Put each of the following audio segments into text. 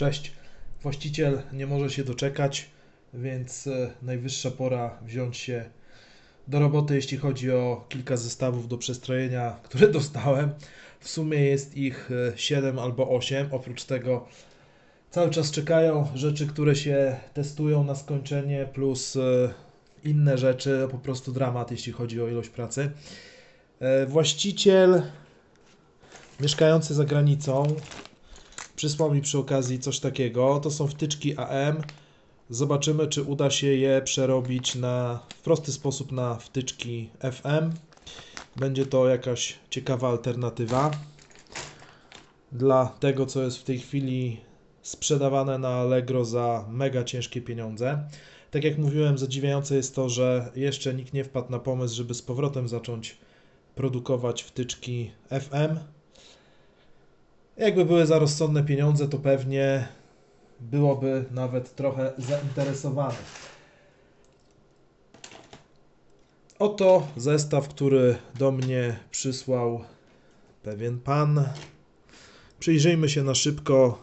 Cześć. Właściciel nie może się doczekać, więc e, najwyższa pora wziąć się do roboty, jeśli chodzi o kilka zestawów do przestrojenia, które dostałem. W sumie jest ich 7 albo 8. Oprócz tego cały czas czekają rzeczy, które się testują na skończenie, plus e, inne rzeczy, po prostu dramat, jeśli chodzi o ilość pracy. E, Właściciel mieszkający za granicą przysłał mi przy okazji coś takiego. To są wtyczki AM. Zobaczymy, czy uda się je przerobić na, w prosty sposób na wtyczki FM. Będzie to jakaś ciekawa alternatywa dla tego, co jest w tej chwili sprzedawane na Allegro za mega ciężkie pieniądze. Tak jak mówiłem, zadziwiające jest to, że jeszcze nikt nie wpadł na pomysł, żeby z powrotem zacząć produkować wtyczki FM. Jakby były za rozsądne pieniądze, to pewnie byłoby nawet trochę zainteresowanych. Oto zestaw, który do mnie przysłał pewien pan. Przyjrzyjmy się na szybko,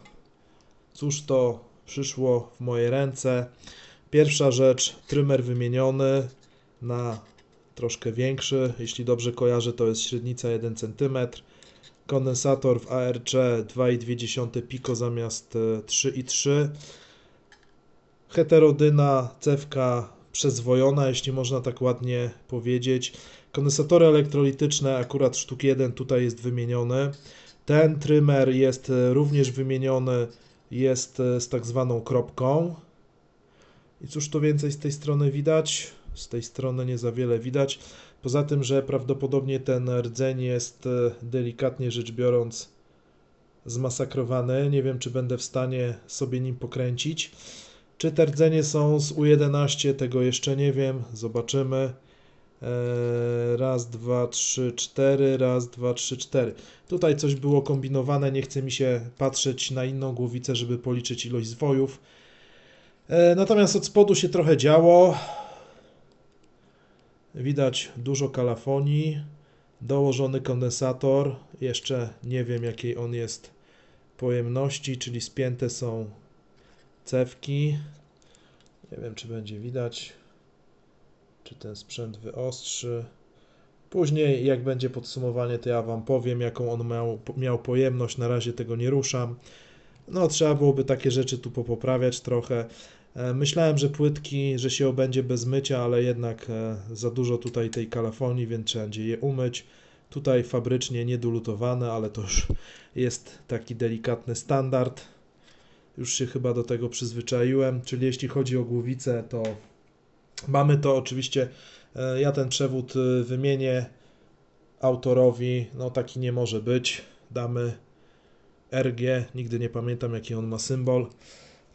cóż to przyszło w moje ręce. Pierwsza rzecz, trymer wymieniony na troszkę większy. Jeśli dobrze kojarzę, to jest średnica 1 cm. Kondensator w ARC 2,2 pico zamiast e, 3,3. Heterodyna, cewka przezwojona, jeśli można tak ładnie powiedzieć. Kondensatory elektrolityczne, akurat sztuk 1 tutaj jest wymieniony. Ten trymer jest e, również wymieniony, jest e, z tak zwaną kropką. I cóż tu więcej z tej strony widać? Z tej strony nie za wiele widać. Poza tym, że prawdopodobnie ten rdzeń jest e, delikatnie rzecz biorąc zmasakrowany. Nie wiem, czy będę w stanie sobie nim pokręcić. Czy te rdzenie są z U11, tego jeszcze nie wiem. Zobaczymy. Eee, Raz, dwa, trzy, cztery, raz, dwa, trzy, cztery. Tutaj coś było kombinowane, nie chce mi się patrzeć na inną głowicę, żeby policzyć ilość zwojów. Eee, Natomiast od spodu się trochę działo. Widać dużo kalafonii, dołożony kondensator, jeszcze nie wiem jakiej on jest pojemności, czyli spięte są cewki. Nie wiem czy będzie widać, czy ten sprzęt wyostrzy. Później jak będzie podsumowanie to ja Wam powiem jaką on miał, miał pojemność, na razie tego nie ruszam. No trzeba byłoby takie rzeczy tu popoprawiać trochę. E, Myślałem, że płytki, że się obędzie bez mycia, ale jednak e, za dużo tutaj tej kalafonii, więc trzeba będzie je umyć. Tutaj fabrycznie niedolutowane, ale to już jest taki delikatny standard. Już się chyba do tego przyzwyczaiłem, czyli jeśli chodzi o głowicę, to mamy to oczywiście, e, ja ten przewód wymienię autorowi, no taki nie może być. Damy RG, nigdy nie pamiętam jaki on ma symbol.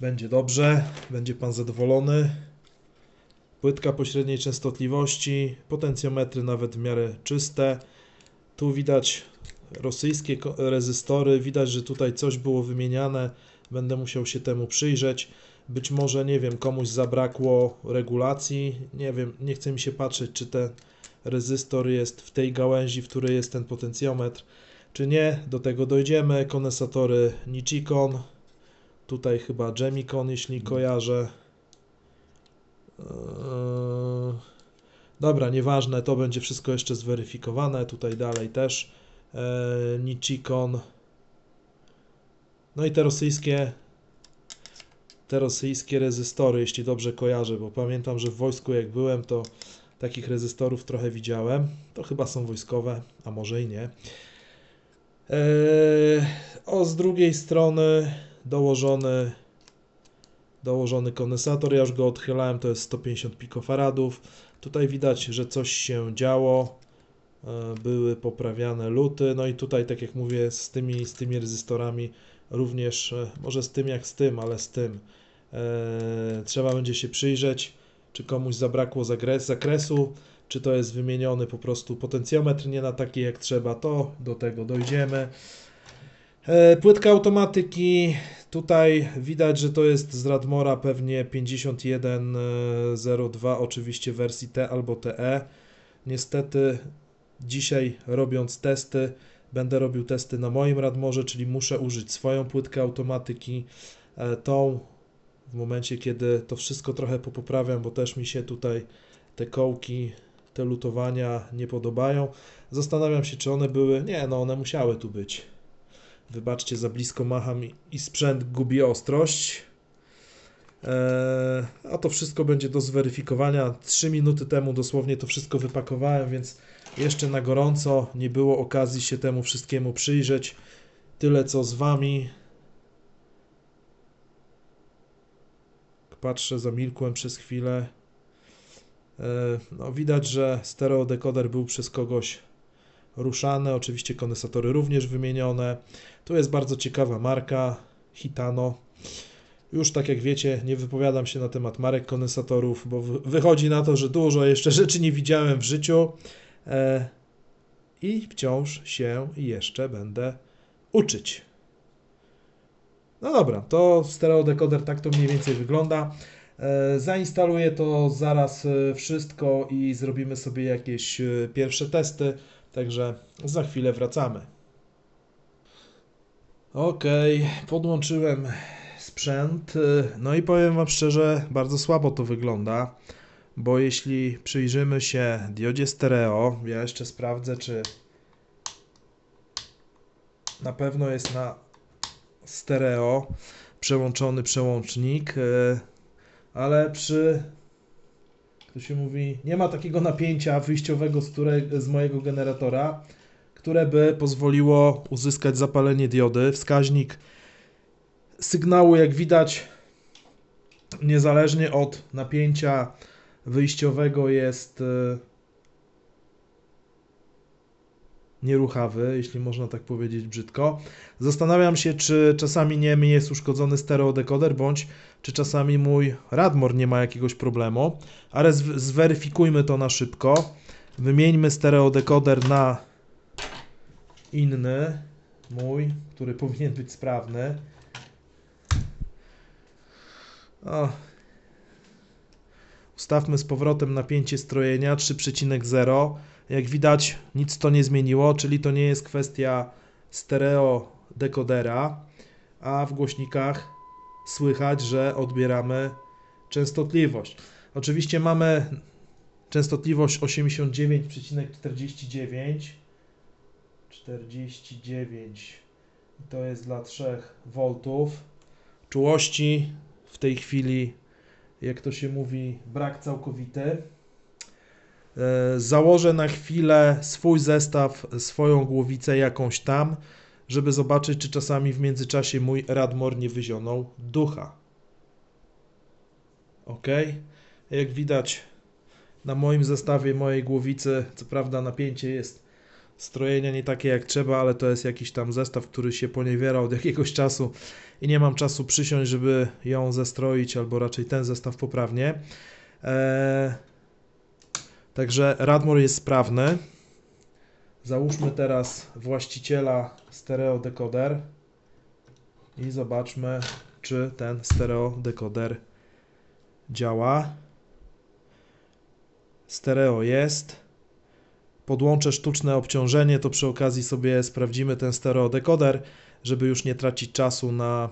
Będzie dobrze, będzie Pan zadowolony. Płytka pośredniej częstotliwości, potencjometry nawet w miarę czyste. Tu widać rosyjskie rezystory, widać, że tutaj coś było wymieniane. Będę musiał się temu przyjrzeć. Być może, nie wiem, komuś zabrakło regulacji. Nie wiem, nie chce mi się patrzeć, czy ten rezystor jest w tej gałęzi, w której jest ten potencjometr, czy nie. Do tego dojdziemy. Kondensatory Nichicon. Tutaj chyba Gemicon, jeśli kojarzę. Eee, Dobra, nieważne, to będzie wszystko jeszcze zweryfikowane. Tutaj dalej też eee. No i te rosyjskie te rosyjskie rezystory, jeśli dobrze kojarzę, bo pamiętam, że w wojsku jak byłem, to takich rezystorów trochę widziałem. To chyba są wojskowe, a może i nie. Eee, o, z drugiej strony dołożony dołożony kondensator, ja już go odchylałem, to jest 150 pikofaradów. Tutaj widać, że coś się działo, e, były poprawiane luty, no i tutaj, tak jak mówię, z tymi, z tymi rezystorami również, e, może z tym jak z tym, ale z tym. E, trzeba będzie się przyjrzeć, czy komuś zabrakło zakresu, czy to jest wymieniony po prostu potencjometr nie na taki jak trzeba, to do tego dojdziemy. E, Płytka automatyki. Tutaj widać, że to jest z Radmora pewnie 5102, oczywiście wersji T albo TE. Niestety dzisiaj robiąc testy, będę robił testy na moim Radmorze, czyli muszę użyć swoją płytkę automatyki. e, tą w momencie, kiedy to wszystko trochę popoprawiam, bo też mi się tutaj te kołki, te lutowania nie podobają. Zastanawiam się, czy one były. Nie, no one musiały tu być. Wybaczcie, za blisko macham i, i sprzęt gubi ostrość. Eee, a to wszystko będzie do zweryfikowania. 3 minuty temu dosłownie to wszystko wypakowałem, więc jeszcze na gorąco nie było okazji się temu wszystkiemu przyjrzeć. Tyle co z Wami. Patrzę, zamilkłem przez chwilę. E, No, widać, że stereodekoder był przez kogoś ruszany. Oczywiście kondensatory również wymienione. Tu jest bardzo ciekawa marka Hitano. Już tak jak wiecie, nie wypowiadam się na temat marek kondensatorów, bo wy- wychodzi na to, że dużo jeszcze rzeczy nie widziałem w życiu. E, I wciąż się jeszcze będę uczyć. No dobra, to stereodekoder tak to mniej więcej wygląda. E, Zainstaluję to zaraz e, wszystko i zrobimy sobie jakieś e, pierwsze testy, także za chwilę wracamy. Ok, podłączyłem sprzęt. No i powiem Wam szczerze, bardzo słabo to wygląda, bo jeśli przyjrzymy się diodzie stereo, ja jeszcze sprawdzę, czy na pewno jest na stereo przełączony przełącznik, e, ale przy to się mówi, nie ma takiego napięcia wyjściowego z, które, z mojego generatora, które by pozwoliło uzyskać zapalenie diody. Wskaźnik sygnału, jak widać, niezależnie od napięcia wyjściowego jest e, nieruchawy, jeśli można tak powiedzieć brzydko. Zastanawiam się, czy czasami nie mi jest uszkodzony stereodekoder, bądź czy czasami mój Radmor nie ma jakiegoś problemu, ale zw- zweryfikujmy to na szybko. Wymieńmy stereodekoder na inny, mój, który powinien być sprawny. O. Ustawmy z powrotem napięcie strojenia 3,0. Jak widać, nic to nie zmieniło, czyli to nie jest kwestia stereo dekodera, a w głośnikach słychać, że odbieramy częstotliwość. Oczywiście mamy częstotliwość 89,49 49 i to jest dla 3 V. Czułości w tej chwili, jak to się mówi, brak całkowity. E, Założę na chwilę swój zestaw, swoją głowicę jakąś tam, żeby zobaczyć, czy czasami w międzyczasie mój Radmor nie wyzionął ducha. Ok. Jak widać na moim zestawie mojej głowicy, co prawda napięcie jest strojenia nie takie jak trzeba, ale to jest jakiś tam zestaw, który się poniewiera od jakiegoś czasu i nie mam czasu przysiąść, żeby ją zestroić, albo raczej ten zestaw poprawnie. Eee, także Radmor jest sprawny. Załóżmy teraz właściciela stereo decoder i zobaczmy, czy ten stereo decoder działa. Stereo jest. Podłączę sztuczne obciążenie, to przy okazji sobie sprawdzimy ten stereo decoder, żeby już nie tracić czasu na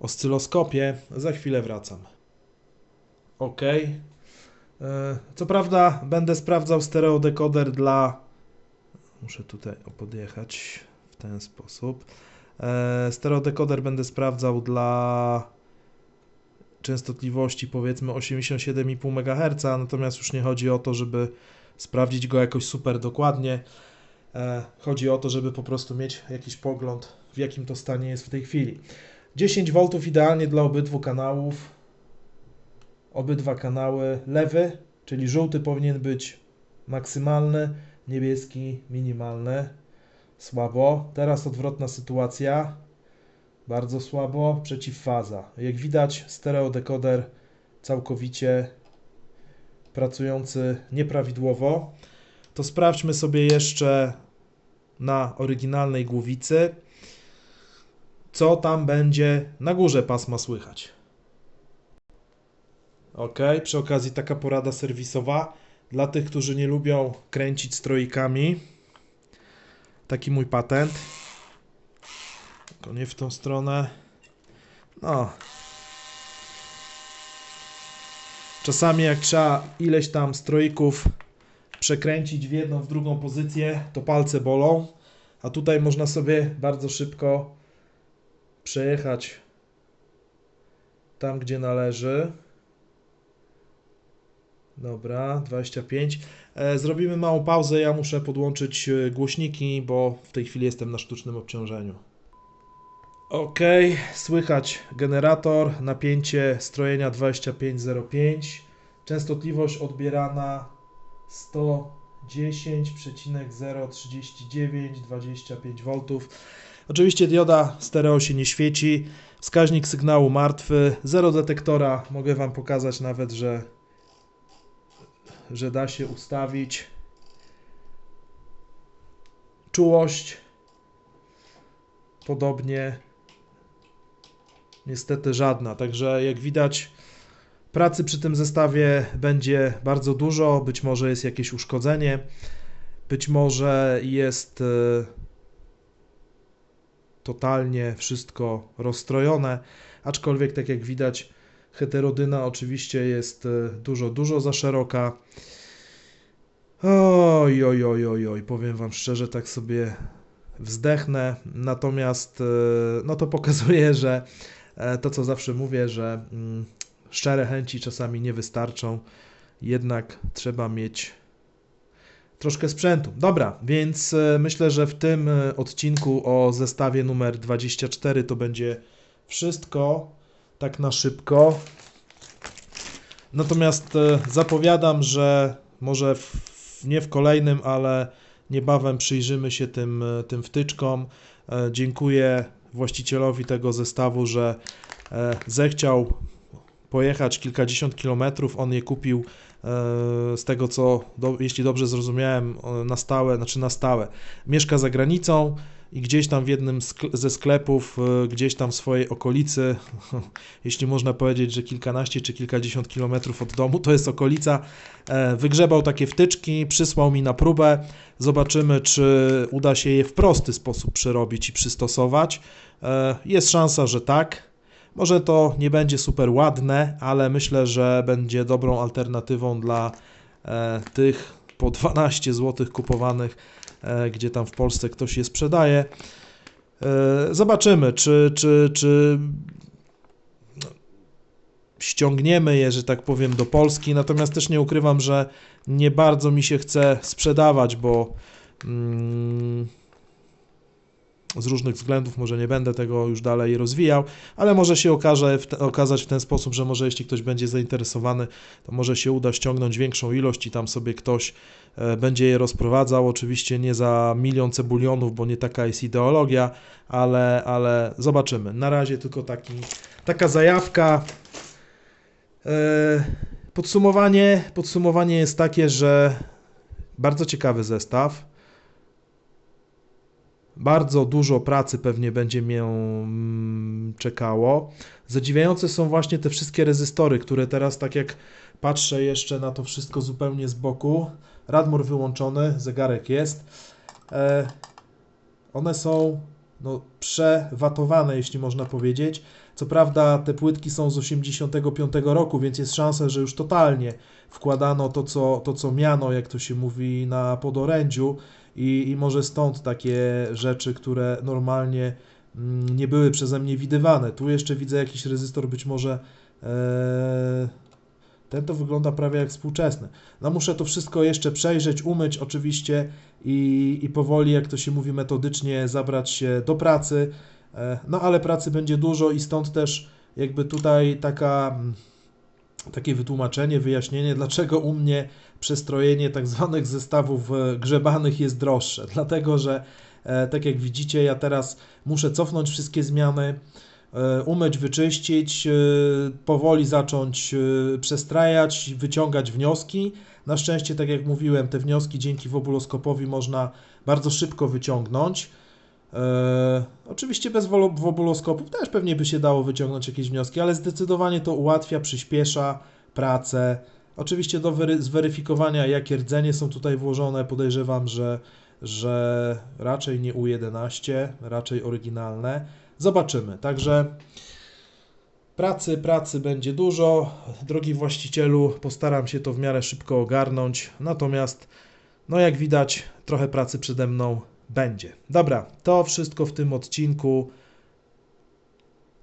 oscyloskopie. Za chwilę wracam. Ok. E, Co prawda będę sprawdzał stereo decoder dla Muszę tutaj podjechać w ten sposób. E, stereodekoder będę sprawdzał dla częstotliwości powiedzmy 87,5 MHz, natomiast już nie chodzi o to, żeby sprawdzić go jakoś super dokładnie. E, chodzi o to, żeby po prostu mieć jakiś pogląd, w jakim to stanie jest w tej chwili. 10 V idealnie dla obydwu kanałów. Obydwa kanały lewy, czyli żółty powinien być maksymalny, niebieski minimalny. Słabo. Teraz odwrotna sytuacja. Bardzo słabo. Przeciwfaza. Jak widać, stereodekoder całkowicie pracujący nieprawidłowo. To sprawdźmy sobie jeszcze na oryginalnej głowicy, co tam będzie na górze pasma słychać. Ok, przy okazji taka porada serwisowa. Dla tych, którzy nie lubią kręcić stroikami, taki mój patent. Tylko nie w tą stronę. No. Czasami jak trzeba ileś tam stroików przekręcić w jedną, w drugą pozycję, to palce bolą. A tutaj można sobie bardzo szybko przejechać tam, gdzie należy. Dobra, 25. E, zrobimy małą pauzę. Ja muszę podłączyć e, głośniki, bo w tej chwili jestem na sztucznym obciążeniu. Ok, słychać generator, napięcie strojenia 2505, częstotliwość odbierana 110,039 25 V. Oczywiście dioda stereo się nie świeci, wskaźnik sygnału martwy, zero detektora, mogę Wam pokazać nawet, że, że da się ustawić. Czułość podobnie niestety żadna. Także jak widać, pracy przy tym zestawie będzie bardzo dużo. Być może jest jakieś uszkodzenie, być może jest e, totalnie wszystko rozstrojone, aczkolwiek tak jak widać, heterodyna oczywiście jest e, dużo, dużo za szeroka. Oj, oj, oj, oj, oj, powiem Wam szczerze, tak sobie wzdechnę. Natomiast e, no to pokazuje, że E, to, co zawsze mówię, że mm, szczere chęci czasami nie wystarczą, jednak trzeba mieć troszkę sprzętu. Dobra, więc myślę, że w tym odcinku o zestawie numer 24 to będzie wszystko tak na szybko. Natomiast zapowiadam, że może w, nie w kolejnym, ale niebawem przyjrzymy się tym, tym wtyczkom. Dziękuję właścicielowi tego zestawu, że e, zechciał pojechać kilkadziesiąt kilometrów. On je kupił e, z tego co, jeśli dobrze zrozumiałem, na stałe, znaczy na stałe. Mieszka za granicą i gdzieś tam w jednym ze sklepów, e, gdzieś tam w swojej okolicy, jeśli można powiedzieć, że kilkanaście czy kilkadziesiąt kilometrów od domu, to jest okolica, wygrzebał takie wtyczki, przysłał mi na próbę. Zobaczymy, czy uda się je w prosty sposób przerobić i przystosować. E, jest szansa, że tak. Może to nie będzie super ładne, ale myślę, że będzie dobrą alternatywą dla e, tych po 12 zł kupowanych, e, gdzie tam w Polsce ktoś je sprzedaje. Zobaczymy, czy, czy, czy ściągniemy je, że tak powiem, do Polski. Natomiast też nie ukrywam, że nie bardzo mi się chce sprzedawać, bo mm, z różnych względów, może nie będę tego już dalej rozwijał, ale może się okaże, w te, okazać w ten sposób, że może jeśli ktoś będzie zainteresowany, to może się uda ściągnąć większą ilość i tam sobie ktoś e, będzie je rozprowadzał. Oczywiście nie za milion cebulionów, bo nie taka jest ideologia, ale, ale zobaczymy. Na razie tylko taki, taka zajawka. E, podsumowanie, podsumowanie jest takie, że bardzo ciekawy zestaw bardzo dużo pracy pewnie będzie mnie mm, czekało. Zadziwiające są właśnie te wszystkie rezystory, które teraz, tak jak patrzę jeszcze na to wszystko zupełnie z boku, radmur wyłączony, zegarek jest. E, one są no, przewatowane, jeśli można powiedzieć. Co prawda te płytki są z 85 roku, więc jest szansa, że już totalnie wkładano to, co, to, co miano, jak to się mówi, na podorędziu i, i może stąd takie rzeczy, które normalnie mm, nie były przeze mnie widywane. Tu jeszcze widzę jakiś rezystor, być może e, ten to wygląda prawie jak współczesny. No muszę to wszystko jeszcze przejrzeć, umyć oczywiście i, i powoli, jak to się mówi metodycznie, zabrać się do pracy. E, no ale pracy będzie dużo i stąd też jakby tutaj taka mm, takie wytłumaczenie, wyjaśnienie, dlaczego u mnie przestrojenie tak zwanych zestawów e, grzebanych jest droższe. Dlatego, że e, tak jak widzicie, ja teraz muszę cofnąć wszystkie zmiany, e, umyć, wyczyścić, powoli zacząć przestrajać, wyciągać wnioski. Na szczęście, tak jak mówiłem, te wnioski dzięki wobuloskopowi można bardzo szybko wyciągnąć. E, oczywiście bez wobuloskopów też pewnie by się dało wyciągnąć jakieś wnioski, ale zdecydowanie to ułatwia, przyspiesza pracę. Oczywiście do wery- zweryfikowania, jakie rdzenie są tutaj włożone, podejrzewam, że, że raczej nie U11, raczej oryginalne. Zobaczymy. Także Pracy, pracy będzie dużo. Drogi właścicielu, postaram się to w miarę szybko ogarnąć. Natomiast, no jak widać, trochę pracy przede mną będzie. Dobra, to wszystko w tym odcinku.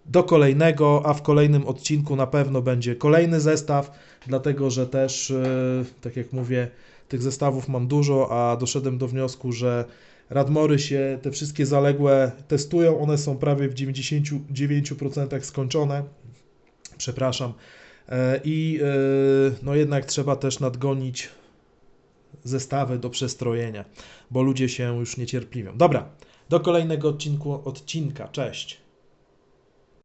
Do kolejnego, a w kolejnym odcinku na pewno będzie kolejny zestaw, dlatego że też, yy, tak jak mówię, tych zestawów mam dużo, a doszedłem do wniosku, że Radmory się te wszystkie zaległe testują, one są prawie w 99% skończone. Przepraszam. E, I e, no jednak trzeba też nadgonić zestawy do przestrojenia, bo ludzie się już niecierpliwią. Dobra, do kolejnego odcinku, odcinka. Cześć.